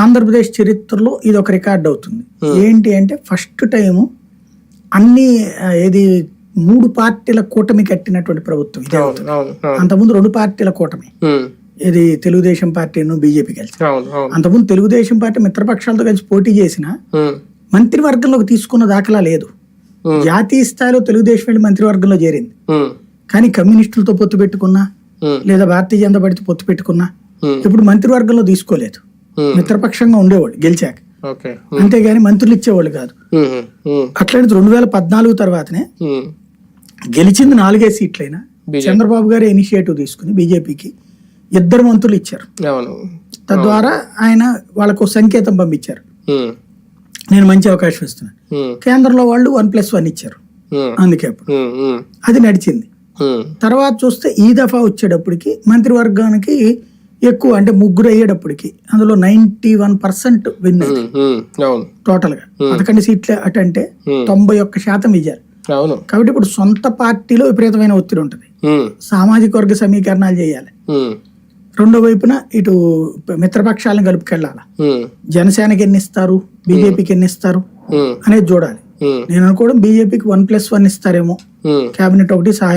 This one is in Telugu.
ఆంధ్రప్రదేశ్ చరిత్రలో ఇది ఒక రికార్డ్ అవుతుంది. ఏంటి అంటే ఫస్ట్ టైము అన్ని ఏది మూడు పార్టీల కూటమి కట్టినటువంటి ప్రభుత్వం ఇదే అంతకుముందు రెండు పార్టీల కూటమి. ఇది తెలుగుదేశం పార్టీను బీజేపీ కలిసి అంతకుముందు తెలుగుదేశం పార్టీ మిత్రపక్షాలతో కలిసి పోటీ చేసిన మంత్రివర్గంలోకి తీసుకున్న దాఖలా లేదు. జాతీయ స్థాయిలో తెలుగుదేశం వెళ్ళి మంత్రివర్గంలో చేరింది. కానీ కమ్యూనిస్టులతో పొత్తు పెట్టుకున్నా లేదా భారతీయ జనతా పార్టీతో పొత్తు పెట్టుకున్నా ఇప్పుడు మంత్రివర్గంలో తీసుకోలేదు. మిత్రపక్షంగా ఉండేవాడు గెలిచాక. అంతేగాని మంత్రులు ఇచ్చేవాళ్ళు కాదు. ఉమ్, ఉమ్, అట్లాంటి రెండు వేల పద్నాలుగు తర్వాతనే గెలిచింది నాలుగే సీట్లైనా. చంద్రబాబు గారు ఇనిషియేటివ్ తీసుకుని బీజేపీకి. ఇద్దరు మంత్రులు ఇచ్చారు. తద్వారా ఆయన వాళ్ళకు సంకేతం పంపించారు. నేను మంచి అవకాశం ఇస్తున్నాను. కేంద్రంలో వాళ్ళు వన్ ప్లస్ వన్ ఇచ్చారు. అందుకే అది నడిచింది. తర్వాత చూస్తే ఈ దఫా వచ్చేటప్పటికి మంత్రివర్గానికి ఎక్కువ అంటే ముగ్గురు అయ్యేటప్పటికి అందులో నైన్టీ వన్ పర్సెంట్ విన్ టోటల్గా. పదకొండు సీట్లు అటు అంటే. తొంభై ఒక్క శాతం అవును. కాబట్టి ఇప్పుడు సొంత పార్టీలో విపరీతమైన ఒత్తిడి ఉంటుంది. సామాజిక వర్గ సమీకరణాలు చేయాలి. రెండో వైపున ఇటు మిత్రపక్షాలను కలుపుకెళ్ళాలి? ఉమ్, జనసేనకి ఎన్ని ఇస్తారు బీజేపీకి ఎన్ని ఇస్తారు అనేది చూడాలి. నేను అనుకోవడం బీజేపీకి వన్ ప్లస్ వన్ ఇస్తారేమో. కేబినెట్ ఒకటి సహాయ